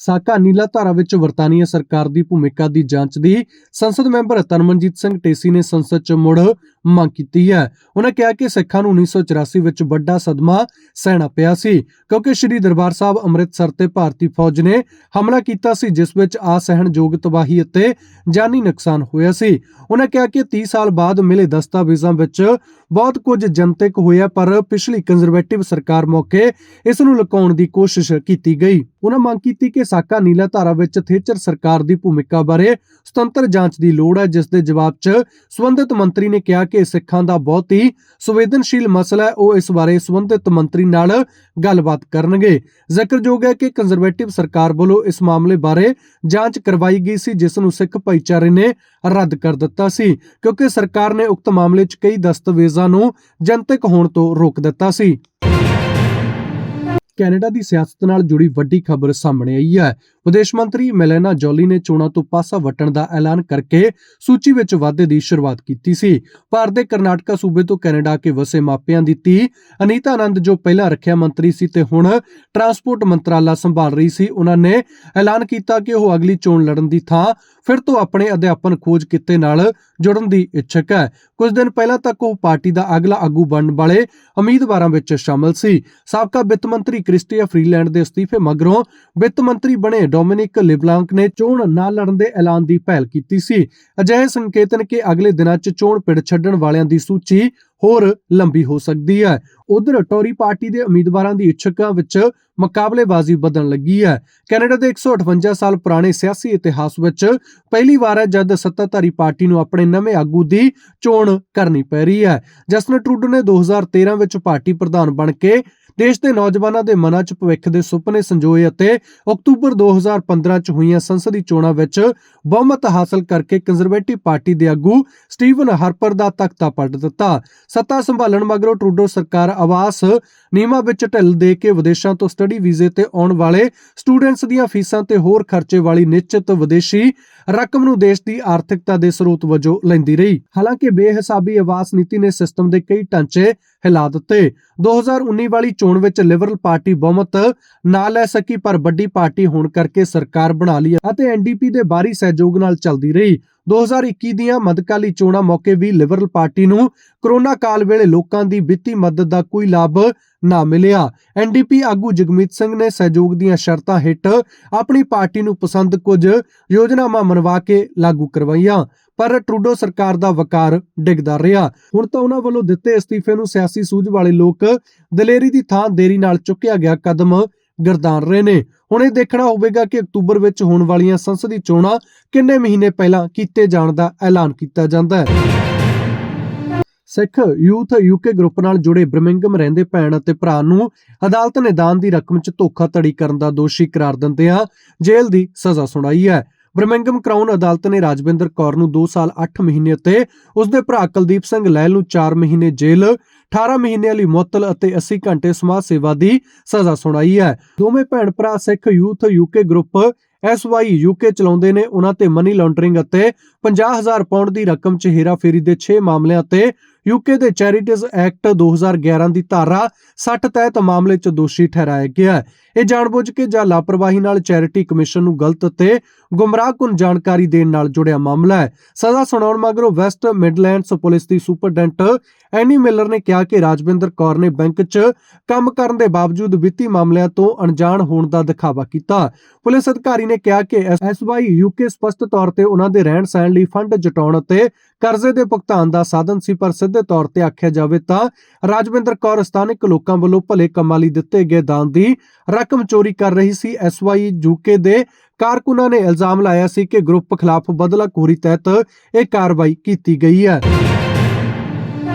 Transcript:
ਸਾਕਾ ਨੀਲਾ ਧਾਰਾ ਵਿੱਚ ਵਰਤਾਨੀਆ ਸਰਕਾਰ ਦੀ ਭੂਮਿਕਾ ਦੀ ਜਾਂਚ ਦੀ ਸੰਸਦ ਮੈਂਬਰ ਤਰਨਮਨਜੀਤ ਸਿੰਘ ਟੇਸੀ ਨੇ ਸੰਸਦ 'ਚ ਮੁੜ ਮੰਗ ਕੀਤੀ ਹੈ। ਉਹਨਾਂ ਕਿਹਾ ਕਿ ਸਿੱਖਾਂ ਨੂੰ 1984 ਵਿੱਚ ਵੱਡਾ ਸਦਮਾ ਸਹਿਣਾ ਪਿਆ ਸੀ ਕਿਉਂਕਿ ਸ੍ਰੀ ਦਰਬਾਰ ਸਾਹਿਬ ਅੰਮ੍ਰਿਤਸਰ ਤੇ ਭਾਰਤੀ ਫੌਜ ਨੇ ਹਮਲਾ ਕੀਤਾ ਸੀ, ਜਿਸ ਵਿੱਚ ਅਸਹਿਣਯੋਗ ਤਬਾਹੀ ਅਤੇ ਜਾਨੀ ਨੁਕਸਾਨ ਹੋਇਆ ਸੀ। ਉਹਨਾਂ ਕਿਹਾ ਕਿ 30 ਸਾਲ ਬਾਅਦ ਮਿਲੇ ਦਸਤਾਵੇਜ਼ਾਂ ਵਿੱਚ ਬਹੁਤ ਕੁਝ ਜਨਤਕ ਹੋਇਆ, ਪਰ ਪਿਛਲੀ ਕੰਜ਼ਰਵੇਟਿਵ ਸਰਕਾਰ ਮੌਕੇ ਇਸ ਨੂੰ ਲੁਕਾਉਣ ਦੀ ਕੋਸ਼ਿਸ਼ ਕੀਤੀ ਗਈ। ਉਹਨਾਂ ਮੰਗ ਕੀਤੀ ਕਿ ਸਾਕਾ ਨੀਲਾ ਧਾਰਾ ਵਿੱਚ ਥੇਚਰ ਸਰਕਾਰ ਦੀ ਭੂਮਿਕਾ ਬਾਰੇ ਸੁਤੰਤਰ ਜਾਂਚ ਦੀ ਲੋੜ ਹੈ, ਜਿਸ ਦੇ ਜਵਾਬ 'ਚ ਸਬੰਧਤ ਮੰਤਰੀ ਨੇ ਕਿਹਾ ਕਿ ਸਿੱਖਾਂ ਦਾ ਬਹੁਤ ਹੀ ਸੰਵੇਦਨਸ਼ੀਲ ਮਸਲਾ ਹੈ। ਉਹ ਇਸ ਬਾਰੇ ਸੰਬੰਧਿਤ ਮੰਤਰੀ ਨਾਲ ਗੱਲਬਾਤ ਕਰਨਗੇ। ਜ਼ਿਕਰਯੋਗ ਹੈ ਕਿ ਕੰਜ਼ਰਵੇਟਿਵ ਸਰਕਾਰ ਵੱਲੋਂ ਇਸ ਮਾਮਲੇ ਬਾਰੇ ਜਾਂਚ ਕਰਵਾਈ ਗਈ ਸੀ, ਜਿਸ ਨੂੰ ਸਿੱਖ ਭਾਈਚਾਰੇ ਨੇ ਰੱਦ ਕਰ ਦਿੱਤਾ ਸੀ, ਕਿਉਂਕਿ ਸਰਕਾਰ ਨੇ ਉਕਤ ਮਾਮਲੇ 'ਚ ਕਈ ਦਸਤਾਵੇਜ਼ਾਂ ਨੂੰ ਜਨਤਕ ਹੋਣ ਤੋਂ ਰੋਕ ਦਿੱਤਾ ਸੀ। ਕੈਨੇਡਾ ਦੀ ਸਿਆਸਤ ਨਾਲ ਜੁੜੀ ਵੱਡੀ ਖਬਰ ਸਾਹਮਣੇ ਆਈ ਹੈ। ਵਿਦੇਸ਼ ਮੰਤਰੀ ਮੈਲੇਨਾ ਜੋਲੀ ਨੇ ਚੋਣਾਂ ਤੋਂ ਪਾਸਾ ਵਟਣ ਦਾ ਐਲਾਨ ਕਰਕੇ ਸੂਚੀ ਵਿੱਚ ਵਾਧੇ ਦੀ ਸ਼ੁਰੂਆਤ ਕੀਤੀ ਸੀ। ਭਾਰਤ ਦੇ ਕਰਨਾਟਕਾ ਸੂਬੇ ਤੋਂ ਕੈਨੇਡਾ ਕੇ ਵਸੇ ਮਾਪਿਆਂ ਦੀ ਧੀ ਅਨੀਤਾ ਆਨੰਦ ਜੋ ਪਹਿਲਾਂ ਰੱਖਿਆ ਮੰਤਰੀ ਸੀ ਤੇ ਹੁਣ ਟਰਾਂਸਪੋਰਟ ਮੰਤਰਾਲਾ ਸੰਭਾਲ ਰਹੀ ਸੀ, ਉਹਨਾਂ ਨੇ ਐਲਾਨ ਕੀਤਾ ਕਿ ਉਹ ਅਗਲੀ ਚੋਣ ਲੜਨ ਦੀ ਥਾਂ ਫਿਰ ਤੋਂ ਆਪਣੇ ਅਧਿਆਪਨ ਖੋਜ ਕਿੱਤੇ ਨਾਲ ਜੁੜਨ ਦੀ ਇੱਛਕ ਹੈ। ਕੁਝ ਦਿਨ ਪਹਿਲਾਂ ਤੱਕ ਉਹ ਪਾਰਟੀ ਦਾ ਅਗਲਾ ਆਗੂ ਬਣਨ ਵਾਲੇ ਉਮੀਦਵਾਰਾਂ ਵਿੱਚ ਸ਼ਾਮਲ ਸੀ। ਸਾਬਕਾ ਵਿੱਤ ਮੰਤਰੀ ਕ੍ਰਿਸਟੀਆ ਫਰੀਲੈਂਡ ਦੇ ਅਸਤੀਫੇ ਮਗਰੋਂ ਵਿੱਤ ਮੰਤਰੀ ਬਣੇ ਡੋਮਿਨਿਕ ਲਿਬਲਾਂਕ ਨੇ ਚੋਣ ਨਾ ਲੜਨ ਦੇ ਐਲਾਨ ਦੀ ਪਹਿਲ ਕੀਤੀ ਸੀ। ਅਜਿਹੇ ਸੰਕੇਤ ਕਿ ਅਗਲੇ ਦਿਨਾਂ 'ਚ ਚੋਣ ਪਿੜ ਛੱਡਣ ਵਾਲਿਆਂ ਦੀ ਸੂਚੀ ਹੋਰ ਲੰਬੀ ਹੋ ਸਕਦੀ ਹੈ। ਉਧਰ ਟੋਰੀ ਪਾਰਟੀ ਦੇ ਉਮੀਦਵਾਰਾਂ ਦੀ ਇੱਛਕਾਂ ਵਿੱਚ ਮੁਕਾਬਲੇਬਾਜ਼ੀ ਵਧਣ ਲੱਗੀ ਹੈ। ਕੈਨੇਡਾ ਦੇ 158 ਸਾਲ ਪੁਰਾਣੇ ਸਿਆਸੀ ਇਤਿਹਾਸ ਵਿੱਚ ਪਹਿਲੀ ਵਾਰ ਹੈ ਜਦ ਸੱਤਾਧਾਰੀ ਪਾਰਟੀ ਨੂੰ ਆਪਣੇ ਨਵੇਂ ਆਗੂ ਦੀ ਚੋਣ ਕਰਨੀ ਪੈ ਰਹੀ ਹੈ। ਜਸਟਨ ਟਰੂਡੋ ਨੇ 2013 ਵਿੱਚ ਪਾਰਟੀ ਪ੍ਰਧਾਨ ਬਣ ਕੇ ਦੇਸ਼ ਦੇ ਨੌਜਵਾਨਾਂ ਦੇ ਮਨਾਂ 'ਚ ਭਵਿੱਖ ਦੇ ਸੁਪਨੇ ਸੰਜੋਏ ਅਤੇ ਅਕਤੂਬਰ 2015 'ਚ ਹੋਈਆਂ ਸੰਸਦੀ ਚੋਣਾਂ ਵਿੱਚ ਬਹੁਮਤ ਹਾਸਲ ਕਰਕੇ ਕੰਜ਼ਰਵੇਟਿਵ ਪਾਰਟੀ ਦੇ ਆਗੂ ਸਟੀਵਨ ਹਾਰਪਰ ਦਾ ਤਖਤਾ ਪਲਟ ਦਿੱਤਾ। ਸੱਤਾ ਸੰਭਾਲਣ ਮਗਰੋਂ ਟਰੂਡੋ ਸਰਕਾਰ ਆਵਾਸ ਨਿਯਮਾਂ ਵਿੱਚ ਢਿੱਲ ਦੇ ਕੇ ਵਿਦੇਸ਼ਾਂ ਤੋਂ ਸਟੱਡੀ ਵੀਜ਼ੇ ਤੇ ਆਉਣ ਵਾਲੇ ਸਟੂਡੈਂਟਸ ਦੀਆਂ ਫੀਸਾਂ ਤੇ ਹੋਰ ਖਰਚੇ ਵਾਲੀ ਨਿਸ਼ਚਿਤ ਵਿਦੇਸ਼ੀ ਰਕਮ ਨੂੰ ਦੇਸ਼ ਦੀ ਆਰਥਿਕਤਾ ਦੇ ਸਰੋਤ ਵਜੋਂ ਲੈਂਦੀ ਰਹੀ। ਹਾਲਾਂਕਿ ਬੇਹਿਸਾਬੀ ਆਵਾਸ ਨੀਤੀ ਨੇ ਸਿਸਟਮ ਦੇ ਕਈ ਢਾਂਚੇ ਹਿਲਾ ਦਿੱਤੇ। 2019 ਵਾਲੀ ਚੋਣ ਵਿੱਚ ਲਿਬਰਲ ਪਾਰਟੀ ਬਹੁਮਤ ਨਾ ਲੈ ਸਕੀ, ਪਰ ਵੱਡੀ ਪਾਰਟੀ ਹੋਣ ਕਰਕੇ ਸਰਕਾਰ ਬਣਾ ਲਈ ਅਤੇ ਐਨਡੀਪੀ ਦੇ ਬਾਹਰੀ ਸਹਿਯੋਗ ਨਾਲ ਚੱਲਦੀ ਰਹੀ। 2021 ਦੀਆਂ ਮੱਧਕਾਲੀ ਚੋਣਾਂ ਮੌਕੇ ਵੀ ਲਿਬਰਲ ਪਾਰਟੀ ਨੂੰ ਕਰੋਨਾ ਕਾਲ ਵੇਲੇ ਲੋਕਾਂ ਦੀ ਵਿੱਤੀ ਮਦਦ ਦਾ ਕੋਈ ਲਾਭ ਨਾ ਮਿਲਿਆ। ਐਨਡੀਪੀ ਆਗੂ ਜਗਮੀਤ ਸਿੰਘ ਨੇ ਸਹਿਯੋਗ ਦੀਆਂ ਸ਼ਰਤਾਂ ਹੇਠ ਆਪਣੀ ਪਾਰਟੀ ਨੂੰ ਪਸੰਦ ਕੁਝ ਯੋਜਨਾਵਾਂ ਮਨਵਾ ਕੇ ਲਾਗੂ ਕਰਵਾਈਆਂ। ਪਰ ਟਰੂਡੋ ਸਰਕਾਰ ਦਾ ਵਕਾਰ ਡਿੱਗਦਾ ਰਿਹਾ। ਹੁਣ ਤਾਂ ਉਹਨਾਂ ਵੱਲੋਂ ਦਿੱਤੇ ਅਸਤੀਫੇ ਨੂੰ ਸਿਆਸੀ ਸੂਝ ਵਾਲੇ ਲੋਕ ਦਲੇਰੀ ਦੀ ਥਾਂ ਦੇਰੀ ਨਾਲ ਚੁੱਕਿਆ ਗਿਆ ਕਦਮ ਗਰਦਾਨ ਰਹੇ ਨੇ। ਹੁਣ ਇਹ ਦੇਖਣਾ ਹੋਵੇਗਾ ਕਿ ਅਕਤੂਬਰ ਵਿੱਚ ਹੋਣ ਵਾਲੀਆਂ ਸੰਸਦੀ ਚੋਣਾਂ ਕਿੰਨੇ ਮਹੀਨੇ ਪਹਿਲਾਂ ਕੀਤੇ ਜਾਣ ਦਾ ਐਲਾਨ ਕੀਤਾ ਜਾਂਦਾ ਹੈ। ਸਿੱਖ ਯੂਥ ਯੂਕੇ ਗਰੁੱਪ ਨਾਲ ਜੁੜੇ ਬਰਮਿੰਗਮ ਰਹਿੰਦੇ ਭੈਣ ਅਤੇ ਭਰਾ ਨੂੰ ਅਦਾਲਤ ਨੇ ਦਾਨ ਦੀ ਰਕਮ 'ਚ ਧੋਖਾਧੜੀ ਕਰਨ ਦਾ ਦੋਸ਼ੀ ਕਰਾਰ ਦਿੰਦਿਆਂ ਜੇਲ੍ਹ ਦੀ ਸਜ਼ਾ ਸੁਣਾਈ ਹੈ। ਬਰਮਿੰਗਮ ਕਰਾਊਨ ਅਦਾਲਤ ਨੇ ਰਾਜਵਿੰਦਰ ਕੌਰ ਨੂੰ 2 ਸਾਲ 8 ਮਹੀਨੇ ਅਤੇ ਉਸਦੇ ਭਰਾ ਕੁਲਦੀਪ ਸਿੰਘ ਲਹਿਲ ਨੂੰ 4 ਮਹੀਨੇ ਜੇਲ੍ਹ 18 ਮਹੀਨਿਆਂ ਲਈ ਮੁਅੱਤਲ ਅਤੇ 80 ਘੰਟੇ ਸਮਾਜ ਸੇਵਾ ਦੀ ਸਜ਼ਾ ਸੁਣਾਈ ਹੈ। ਦੋਵੇਂ ਭੈਣ ਭਰਾ Sikh youth UK group SY UK ਚਲਾਉਂਦੇ ਨੇ। ਉਹਨਾਂ ਤੇ ਮਨੀ ਲਾਂਡਰਿੰਗ ਅਤੇ 50000 ਪਾਉਂਡ ਦੀ ਰਕਮ ਚ ਹੇਰਾਫੇਰੀ ਦੇ 6 ਮਾਮਲਿਆਂ ਤੇ ਯੂਕੇ ਦੇ ਚੈਰਿਟੀਜ਼ ਐਕਟ 2011 ਦੀ ਧਾਰਾ 60 ਤਹਿਤ ਮਾਮਲੇ 'ਚ ਦੋਸ਼ੀ ਠਹਿਰਾਇਆ ਗਿਆ ਹੈ। ਇਹ ਜਾਣਬੁੱਝ ਕੇ ਜਾਂ ਲਾਪਰਵਾਹੀ ਨਾਲ ਚੈਰਿਟੀ ਕਮਿਸ਼ਨ ਨੂੰ ਗਲਤ ਅਤੇ ਗੁੰਮਰਾਹਕੁਨ ਜਾਣਕਾਰੀ ਦੇਣ ਨਾਲ ਜੁੜਿਆ ਮਾਮਲਾ ਹੈ। ਸਜ਼ਾ ਸੁਣਾਉਣ ਮਗਰੋਂ ਵੈਸਟ ਮਿਡਲੈਂਡਸ ਪੁਲਿਸ ਦੀ ਸੁਪਰਡੈਂਟ ਐਨੀ ਮਿਲਰ ਨੇ ਕਿਹਾ ਕਿ ਰਾਜਵਿੰਦਰ ਕੌਰ ਨੇ ਬੈਂਕ 'ਚ ਕੰਮ ਕਰਨ ਦੇ ਬਾਵਜੂਦ ਵਿੱਤੀ ਮਾਮਲਿਆਂ ਤੋਂ ਅਣਜਾਣ ਹੋਣ ਦਾ ਦਿਖਾਵਾ ਕੀਤਾ। ਪੁਲਿਸ ਅਧਿਕਾਰੀ ਨੇ ਕਿਹਾ ਕਿ ਐਸਵਾਈ ਯੂਕੇ ਸਪਸ਼ਟ ਤੌਰ ਤੇ ਉਹਨਾਂ ਦੇ ਰਹਿਣ ਸਹਿਣ ਲਈ ਫੰਡ ਜਟਾਉਣ ਅਤੇ ਕਰਜ਼ੇ ਦੇ ਭੁਗਤਾਨ ਦਾ ਸਾਧਨ ਸੀ, ਪਰ ਸਿੱਧੇ ਤੌਰ ਤੇ ਆਖਿਆ ਜਾਵੇ ਤਾਂ ਰਾਜਵਿੰਦਰ ਕੌਰ ਸਥਾਨਕ ਲੋਕਾਂ ਵੱਲੋਂ ਭਲੇ ਕੰਮਾਂ ਲਈ ਦਿੱਤੇ ਗਏ ਦਾਨ ਦੀ ਰਕਮ ਚੋਰੀ ਕਰ ਰਹੀ ਸੀ। ਐਸਵਾਈ ਯੂਕੇ ਦੇ ਕਾਰਕੁਨਾਂ ਨੇ ਇਲਜ਼ਾਮ ਲਾਇਆ ਸੀ ਕਿ ਗਰੁੱਪ ਖਿਲਾਫ ਬਦਲਾਖੋਰੀ ਤਹਿਤ ਇਹ ਕਾਰਵਾਈ ਕੀਤੀ ਗਈ ਹੈ।